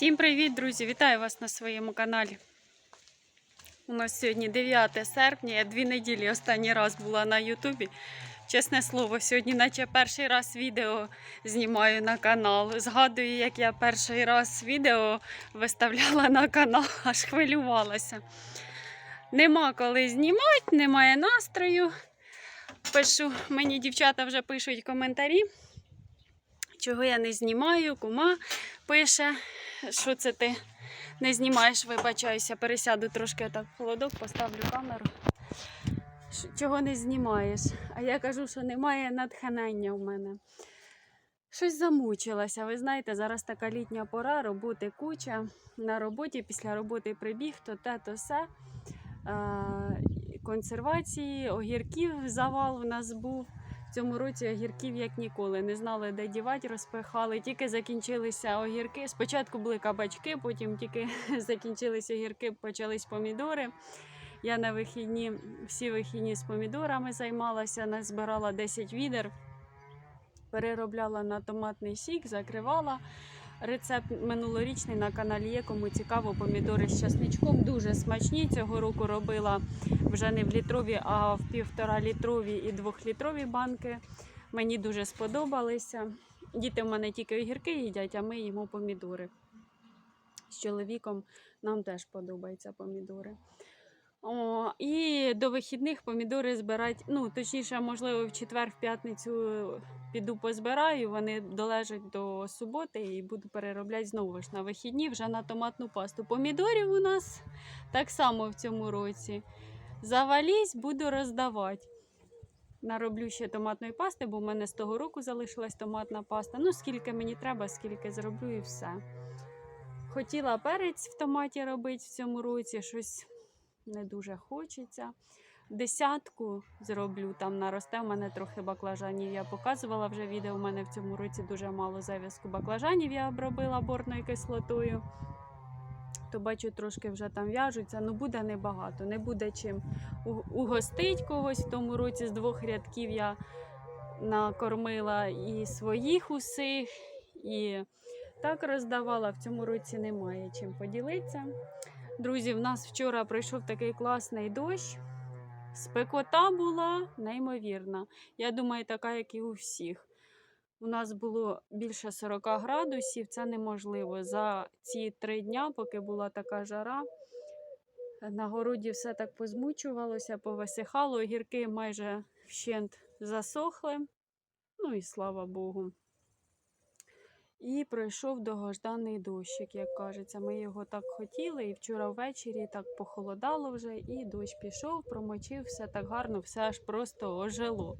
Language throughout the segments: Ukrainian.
Всім привіт, друзі! Вітаю вас на своєму каналі. У нас сьогодні 9 серпня, я дві неділі останній раз була на Ютубі. Чесне слово, сьогодні, наче перший раз відео знімаю на канал. Згадую, як я перший раз відео виставляла на канал, аж хвилювалася. Нема коли знімати, немає настрою. Пишу, мені дівчата вже пишуть коментарі, чого я не знімаю, кума пише, що це ти не знімаєш, вибачаюся, пересяду трошки так в холодок, поставлю камеру. Чого не знімаєш? А я кажу, що немає натхнення в мене. Щось замучилася. Ви знаєте, зараз така літня пора, роботи куча. На роботі після роботи прибіг, то те, то все. Консервації, огірків завал в нас був. Цьому році огірків як ніколи. Не знали, де дівати, розпихали. Тільки закінчилися огірки. Спочатку були кабачки, потім тільки закінчилися огірки, почались помідори. Я на вихідні, всі вихідні з помідорами займалася, назбирала 10 відер, переробляла на томатний сік, закривала. Рецепт минулорічний на каналі є, кому цікаво, помідори з часничком. Дуже смачні. Цього року робила вже не в літрові, а в півтора літрові і двохлітрові банки. Мені дуже сподобалися. Діти в мене тільки огірки їдять, а ми їмо помідори. З чоловіком нам теж подобаються помідори. О, і до вихідних помідори збирати, ну точніше, можливо, в четвер, в п'ятницю піду позбираю. Вони долежать до суботи і буду переробляти знову ж на вихідні вже на томатну пасту. Помідорів у нас так само в цьому році. Завалізь, буду роздавати. Нароблю ще томатної пасти, бо в мене з того року залишилась томатна паста. Ну, скільки мені треба, скільки зроблю і все. Хотіла перець в томаті робити в цьому році, щось не дуже хочеться. Десятку зроблю, там наросте в мене трохи баклажанів. Я показувала вже відео. У мене в цьому році дуже мало зав'язку баклажанів я обробила борною кислотою. То бачу, трошки вже там в'яжуться. Ну буде небагато, не буде чим угостить когось. В тому році з двох рядків я накормила і своїх усіх, і так роздавала. В цьому році немає чим поділитися. Друзі, в нас вчора пройшов такий класний дощ. Спекота була неймовірна. Я думаю, така, як і у всіх. У нас було більше 40 градусів, це неможливо. За ці три дня, поки була така жара, на городі все так позмучувалося, повисихало, огірки майже вщент засохли. Ну і слава Богу. І пройшов довгожданий дощик, як кажеться. Ми його так хотіли, і вчора ввечері так похолодало вже, і дощ пішов, промочив, все так гарно, все аж просто ожило.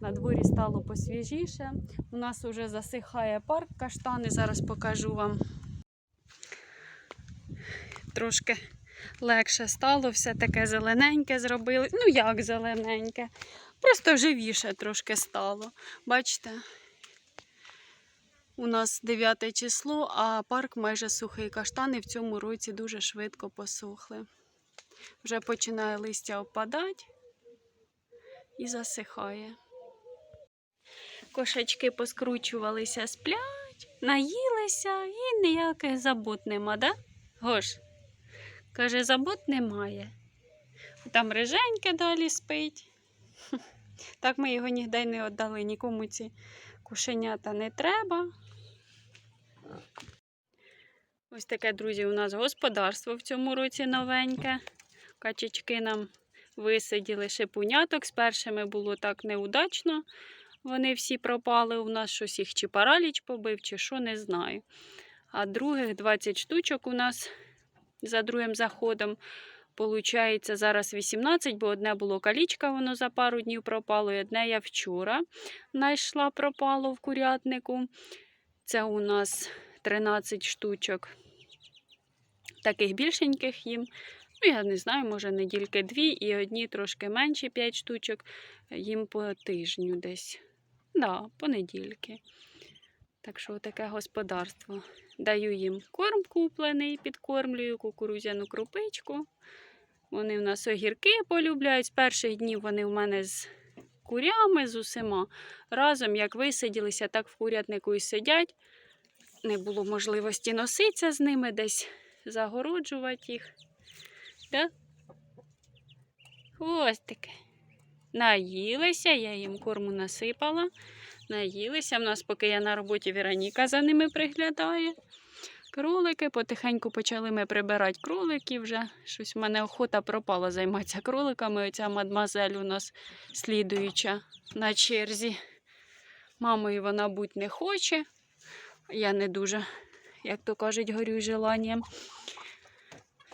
На дворі стало посвіжіше. У нас вже засихає парк каштани, зараз покажу вам. Трошки легше стало, все таке зелененьке зробили. Ну, як зелененьке, просто живіше трошки стало. Бачите? У нас 9 число, а парк майже сухий. Каштани в цьому році дуже швидко посохли. Вже починає листя опадати і засихає. Кошечки поскручувалися, сплять, наїлися і ніяких забот нема, да? Гош? Каже, забот немає. Там риженьке далі спить. Так ми його ніде не віддали, нікому ці кошенята не треба. Ось таке, друзі, у нас господарство в цьому році новеньке. Качечки нам висиділи шипуняток. З першими було так неудачно. Вони всі пропали. У нас щось їх чи параліч побив, чи що, не знаю. А других 20 штучок у нас за другим заходом. Получається зараз 18, бо одне було калічка, воно за пару днів пропало, і одне я вчора знайшла, пропало в курятнику. Це у нас 13 штучок. Таких більшеньких їм. Ну, я не знаю, може недільки дві, і одні трошки менші 5 штучок, їм по тижню десь. Да, понедільки. Так що таке господарство. Даю їм корм куплений, підкормлюю кукурудзяну крупичку. Вони в нас огірки полюбляють. З перших днів вони в мене з курями, з усіма. Разом як висиділися, так в курятнику і сидять. не було можливості носитися з ними, десь загороджувати їх. Да? Хвостики. Наїлися, я їм корму насипала. Наїлися. В нас, поки я на роботі, Вероніка за ними приглядає. Кролики, потихеньку почали ми прибирати кроликів вже. Щось в мене охота пропала займатися кроликами. Оця мадмазель у нас слідуюча на черзі. Мамою вона бути не хоче. Я не дуже, як то кажуть, горю желанням.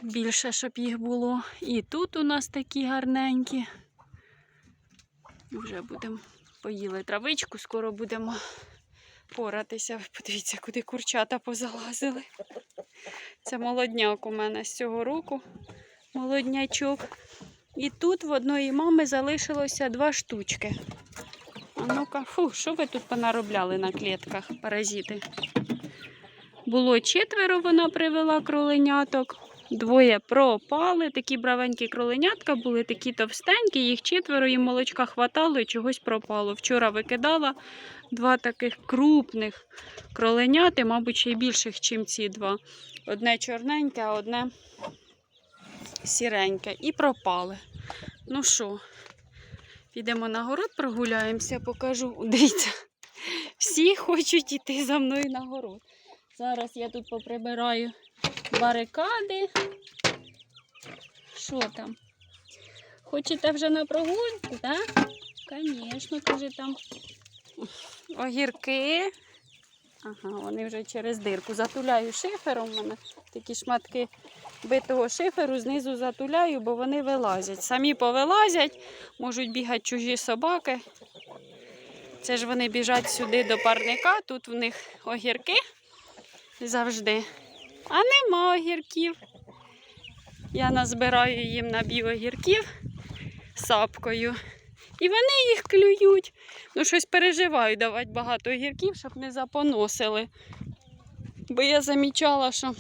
Більше, щоб їх було. І тут у нас такі гарненькі. Вже будемо поїли травичку, скоро будемо поратися. Подивіться, куди курчата позалазили. Це молодняк у мене з цього року. Молоднячок. І тут в одної мами залишилося два штучки. А ну-ка, фу, що ви тут понаробляли на клітках, паразити? Було четверо, вона привела кроленяток. Двоє пропали. Такі бравенькі кроленятка були, такі товстенькі, їх четверо, їм молочка хватало і чогось пропало. Вчора викидала два таких крупних кроленяти, мабуть, ще й більших, ніж ці два. Одне чорненьке, а одне сіреньке. І пропали. Ну що, підемо на город, прогуляємося, покажу. Дивіться, всі хочуть йти за мною на город. Зараз я тут поприбираю барикади. Що там? Хочете вже на прогулку, так? Звісно, каже там. Огірки. Ага, вони вже через дирку. Затуляю шифером. У мене такі шматки битого шиферу знизу затуляю, бо вони вилазять. Самі повилазять, можуть бігати чужі собаки. Це ж вони біжать сюди до парника, тут в них огірки завжди. А нема огірків. Я назбираю їм набів огірків сапкою. І вони їх клюють. Ну, щось переживаю давати багато огірків, щоб не запоносили. Бо я замічала, що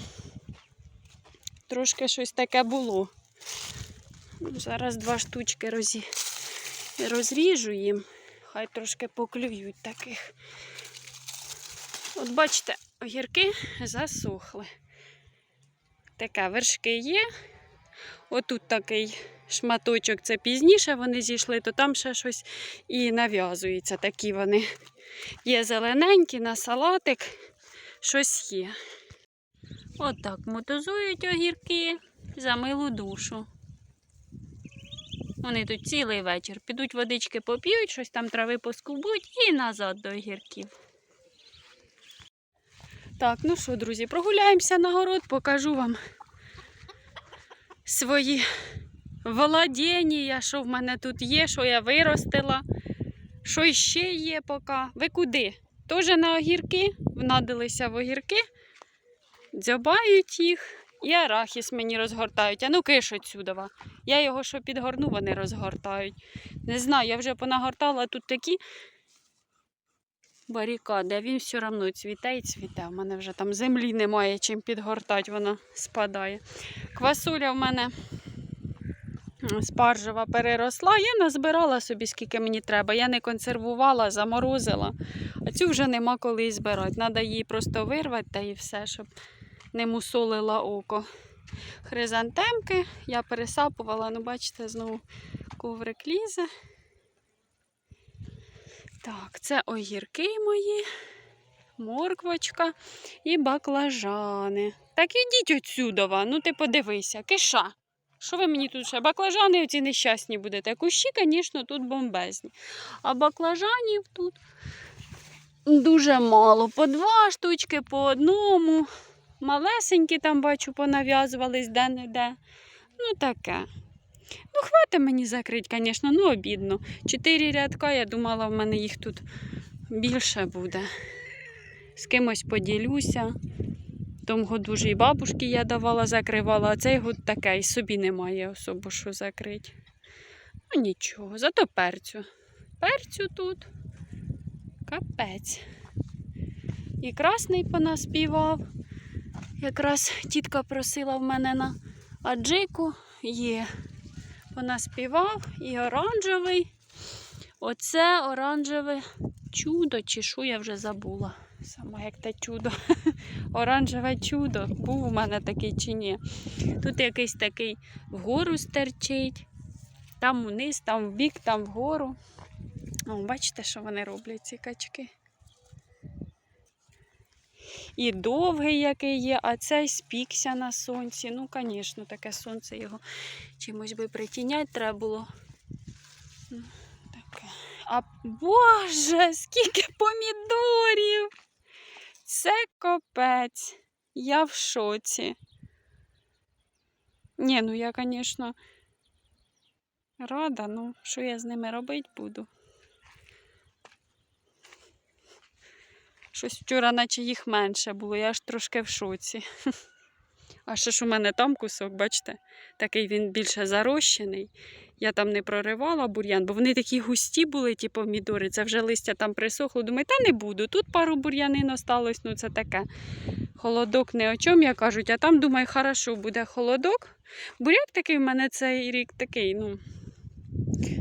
трошки щось таке було. Зараз два штучки розі... розріжу їм. Хай трошки поклюють таких. От бачите, огірки засохли. Таке вершки є. Отут такий шматочок, це пізніше вони зійшли, то там ще щось і нав'язується. Такі вони є зелененькі на салатик, щось є. Отак мотозують огірки за милу душу. Вони тут цілий вечір. Підуть водички поп'ють, щось там трави поскубуть і назад до огірків. Так, ну що, друзі, прогуляємося на город, покажу вам свої володіння, що в мене тут є, що я виростила, що ще є поки. Ви куди? Теж на огірки, внадилися в огірки, дзьобають їх і арахіс мені розгортають. А ну киш отсюдова. Я його що підгорну, вони розгортають. Не знаю, я вже понагортала тут такі барикади, а він все одно цвіте і цвіте. У мене вже там землі немає чим підгортати, вона спадає. Квасуля в мене спаржева переросла. Я назбирала собі, скільки мені треба. Я не консервувала, заморозила. А цю вже нема коли збирати. Треба її просто вирвати та і все, щоб не мусолила око. Хризантемки я пересапувала, ну бачите, знову коврик лізе. Так, це огірки мої, морквочка і баклажани. Так ідіть отсюдова, ну ти подивися, киша. Що ви мені тут ще? Баклажани оці нещасні будете. Кущі, звісно, тут бомбезні. А баклажанів тут дуже мало. По два штучки, по одному. Малесенькі там, бачу, понав'язувались де-не-де. Ну таке. Ну, хватить мені закрити, звісно, ну обідно. Чотири рядка, я думала, в мене їх тут більше буде. З кимось поділюся. Тому году ж і бабушки я давала, закривала, а цей год таке, і собі немає особо що закрити. Ну нічого, зато перцю. Перцю тут капець. І красний понаспівав. Якраз тітка просила в мене на аджику є. Понаспівав і оранжевий. Оце оранжеве чудо, чи що я вже забула. Саме як те чудо. Оранжеве чудо. Був у мене такий чи ні. Тут якийсь такий вгору стерчить, там вниз, там вбік, там вгору. О, бачите, що вони роблять, ці качки. І довгий який є, а цей спікся на сонці. Ну, звісно, таке сонце його чимось би притіняти треба було. Таке. А Боже, скільки помідорів! Це копець. Я в шоці. Ні, ну я, звісно, рада, ну що я з ними робити буду? Щось вчора, наче їх менше було, я аж трошки в шоці. А ще ж у мене там кусок, бачите, такий він більше зарощений. Я там не проривала бур'ян, бо вони такі густі були, ті помідори. Це вже листя там присохло. Думаю, та не буду. Тут пару бур'янин осталось, ну це таке. Холодок не о чому, я кажуть, а там, думаю, хорошо буде холодок. Буряк такий в мене цей рік такий, ну,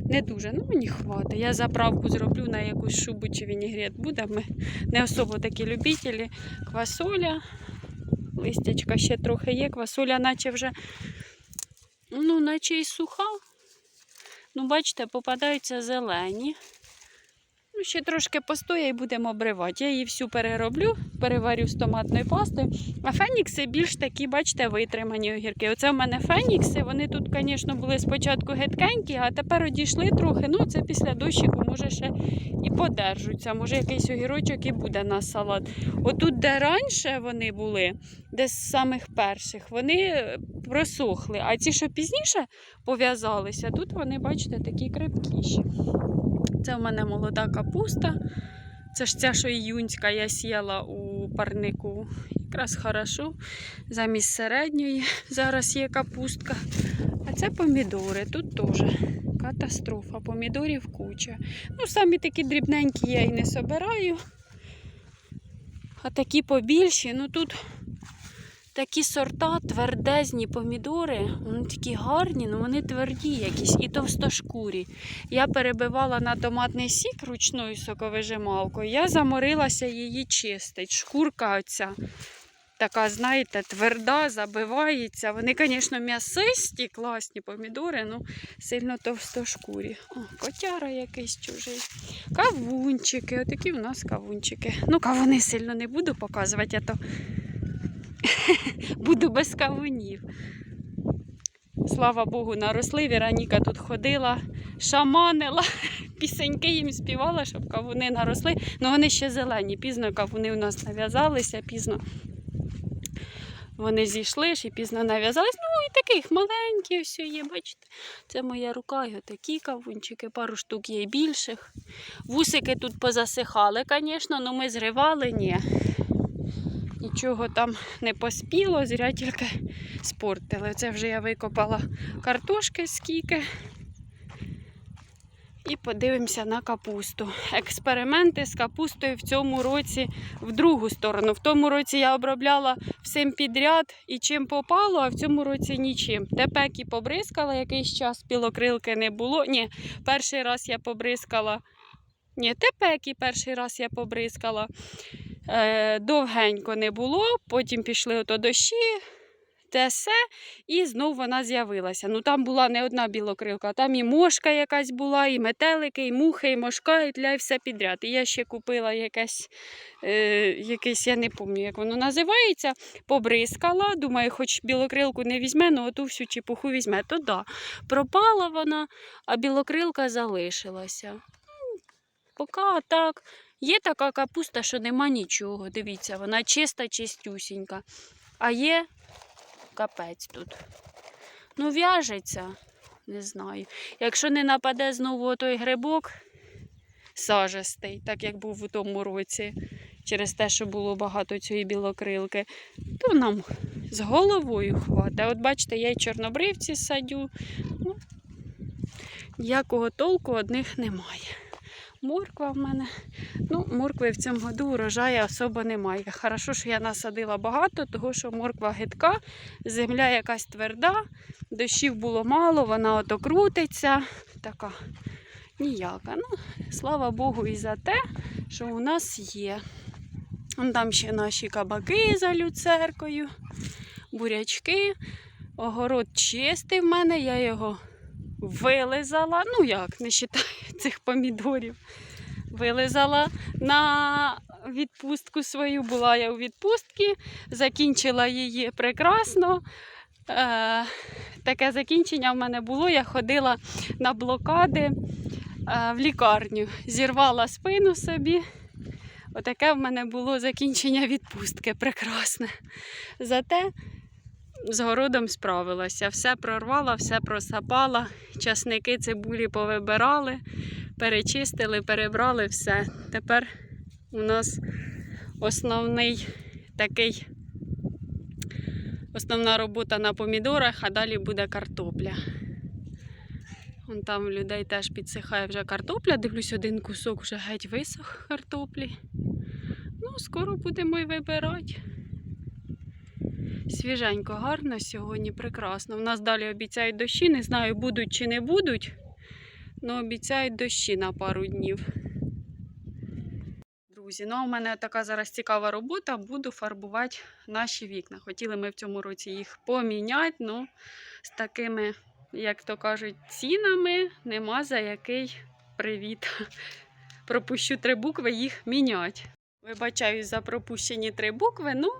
не дуже. Ну, мені хватить. Я заправку зроблю на якусь шубу чи вінігрет буде. Ми не особо такі любителі. Квасоля. Листячка ще трохи є. Квасоля, наче вже, ну, наче і суха. Ну, бачите, попадаються зелені. Ну, ще трошки постоя і будемо обривати. Я її всю перероблю, переварю з томатною пастою. А фенікси більш такі, бачите, витримані огірки. Оце в мене фенікси. Вони тут, звісно, були спочатку гидкенькі, а тепер одійшли трохи. Ну, це після дощику, може, ще і подержуться. Може, якийсь огірочок і буде на салат. Отут, де раніше вони були, де з самих перших, вони е, просохли. А ці, що пізніше пов'язалися, тут вони, бачите, такі крепкіші. Це в мене молода капуста. Це ж ця, що іюнська я сіяла у парнику. Якраз хорошо. Замість середньої зараз є капустка. А це помідори. Тут теж катастрофа. Помідорів куча. Ну, самі такі дрібненькі я і не собираю. А такі побільші, ну тут такі сорта, твердезні помідори, вони такі гарні, ну вони тверді якісь і товстошкурі. Я перебивала на томатний сік ручною соковижималкою, я заморилася її чистить. Шкурка оця така, знаєте, тверда, забивається. Вони, звісно, м'ясисті, класні помідори, ну сильно товстошкурі. О, котяра якийсь чужий. Кавунчики, отакі у нас кавунчики. Ну, кавуни сильно не буду показувати, а то буду без кавунів. Слава Богу, наросли. Віроніка тут ходила, шаманила, пісеньки їм співала, щоб кавуни наросли. Ну вони ще зелені. Пізно кавуни у нас нав'язалися, пізно вони зійшли ж і пізно нав'язались. Ну і таких маленьких все є, бачите. Це моя рука, і такі кавунчики, пару штук є більших. Вусики тут позасихали, звісно, але ми зривали, ні. Нічого там не поспіло, зря тільки спортили. Це вже я викопала картошки скільки. І подивимося на капусту. Експерименти з капустою в цьому році в другу сторону. В тому році я обробляла всім підряд і чим попало, а в цьому році нічим. Тепеки побризкала якийсь час, білокрилки не було. Ні, перший раз я побризкала. Ні, тепеки перший раз я побризкала. Е, довгенько не було, потім пішли ото дощі, те все, і знов вона з'явилася. Ну там була не одна білокрилка, там і мошка якась була, і метелики, і мухи, і мошка, і тля, і все підряд. І я ще купила якесь, е, якесь, я не пам'ятаю, як воно називається, побризкала. Думаю, хоч білокрилку не візьме, але оту всю чепуху візьме. То да, пропала вона, а білокрилка залишилася. Ну, Поки так. Є така капуста, що нема нічого. Дивіться, вона чиста, чистюсінька. А є капець тут. Ну, в'яжеться, не знаю. Якщо не нападе знову той грибок сажистий, так як був у тому році, через те, що було багато цієї білокрилки, то нам з головою хватить. От бачите, я й чорнобривці садю. Ну, ніякого толку одних немає. Морква в мене. Ну, моркви в цьому году урожаю особо немає. Хорошо, що я насадила багато, тому що морква гидка, земля якась тверда, дощів було мало, вона ото крутиться. Така ніяка. Ну, слава Богу, і за те, що у нас є. Вон Там ще наші кабаки за люцеркою, бурячки. Огород чистий в мене, я його вилизала. Ну як, не вважаю цих помідорів. Вилизала на відпустку свою. Була я у відпустці, закінчила її прекрасно. Е, таке закінчення в мене було. Я ходила на блокади е, в лікарню, зірвала спину собі. Отаке в мене було закінчення відпустки прекрасне. Зате з городом справилася. Все прорвала, все просапала, часники, цибулі повибирали, перечистили, перебрали все. Тепер у нас основний такий, основна робота на помідорах, а далі буде картопля. Вон там у людей теж підсихає вже картопля. Дивлюсь, один кусок вже геть висох картоплі. Ну, скоро будемо й вибирати. Свіженько, гарно сьогодні, прекрасно. У нас далі обіцяють дощі, не знаю, будуть чи не будуть, але обіцяють дощі на пару днів. Друзі, ну а у мене така зараз цікава робота. Буду фарбувати наші вікна. Хотіли ми в цьому році їх поміняти, ну з такими, як то кажуть, цінами нема за який привіт. Пропущу три букви, їх міняти. Вибачаюсь за пропущені три букви, ну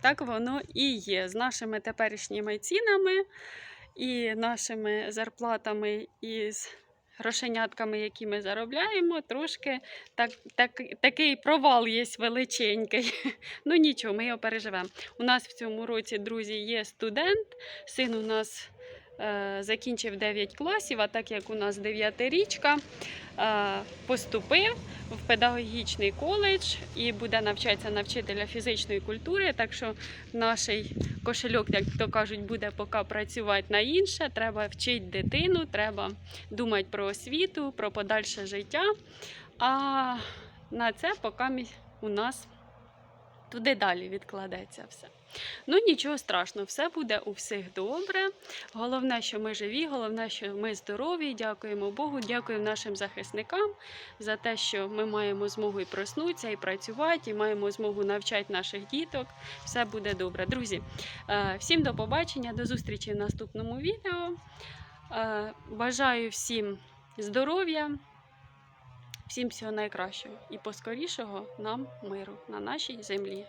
так воно і є. З нашими теперішніми цінами і нашими зарплатами, і з грошенятками, які ми заробляємо, трошки так, так, такий провал є величенький. Ну нічого, ми його переживемо. У нас в цьому році, друзі, є студент. Син у нас закінчив 9 класів, а так як у нас 9 річка, е, поступив в педагогічний коледж і буде навчатися на вчителя фізичної культури. Так що наш кошельок, як то кажуть, буде поки працювати на інше. Треба вчити дитину, треба думати про освіту, про подальше життя. А на це поки у нас туди далі відкладеться все. Ну нічого страшного, все буде у всіх добре. Головне, що ми живі, головне, що ми здорові. Дякуємо Богу, дякуємо нашим захисникам за те, що ми маємо змогу і проснутися, і працювати, і маємо змогу навчати наших діток. Все буде добре. Друзі, е, всім до побачення, до зустрічі в наступному відео. Е, Бажаю всім здоров'я, всім всього найкращого і поскорішого нам миру на нашій землі.